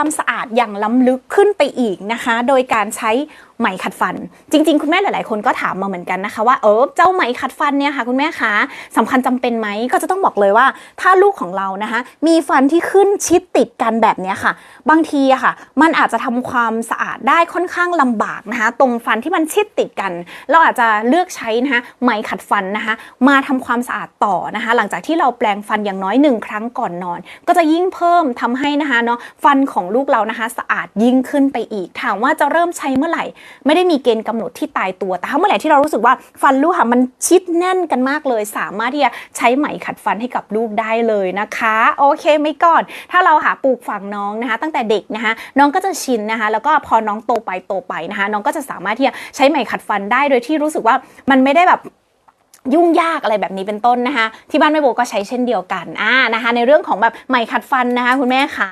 ความสะอาดอย่างล้ำลึกขึ้นไปอีกนะคะ โดยการใช้ ไหมขัดฟัน จริง ๆ คุณแม่หลาย ๆ คนก็ถามมาเหมือนกันนะคะว่าเออเจ้าไหมขัดฟันเนี่ยค่ะคุณแม่คะสำคัญจำเป็นไหมก็จะต้องบอกเลยว่า ถ้าลูกของเรานะคะมีฟันที่ขึ้นชิดติดกันแบบนี้ค่ะ บางทีอะค่ะ มันอาจจะทำความสะอาดได้ค่อนข้างลำบากนะคะ ตรงฟันที่มันชิดติดกัน เราอาจจะเลือกใช้นะคะไหมขัดฟันนะคะ มาทำความสะอาดต่อนะคะ หลังจากที่เราแปลงฟันอย่างน้อยหนึ่งครั้งก่อนนอน ก็จะยิ่งเพิ่มทำให้นะคะเนาะฟันของลูกเรานะคะ สะอาดยิ่งขึ้นไปอีกถามว่าจะเริ่มใช้เมื่อไหร่ไม่ได้มีเกณฑ์กำหนดที่ตายตัว แต่ถ้าเมื่อไหร่ที่เรารู้สึกว่าฟันลูกค่ะมันชิดแน่นกันมากเลย สามารถที่จะใช้ไหมขัดฟันให้กับลูกได้เลยนะคะโอเคไหม่ก่อน ถ้าเราหาปลูกฝังน้องนะคะ ตั้งแต่เด็กนะคะ น้องก็จะชินนะคะ แล้วก็พอน้องโตไปโตไปนะคะ น้องก็จะสามารถที่จะใช้ไหมขัดฟันได้โดยที่รู้สึกว่ามันไม่ได้แบบยุ่งยากอะไรแบบนี้เป็นต้นนะคะ ที่บ้านแม่โบก็ใช้เช่นเดียวกันอ่านะคะ ในเรื่องของแบบไหมขัดฟันนะคะ คุณแม่ค่ะ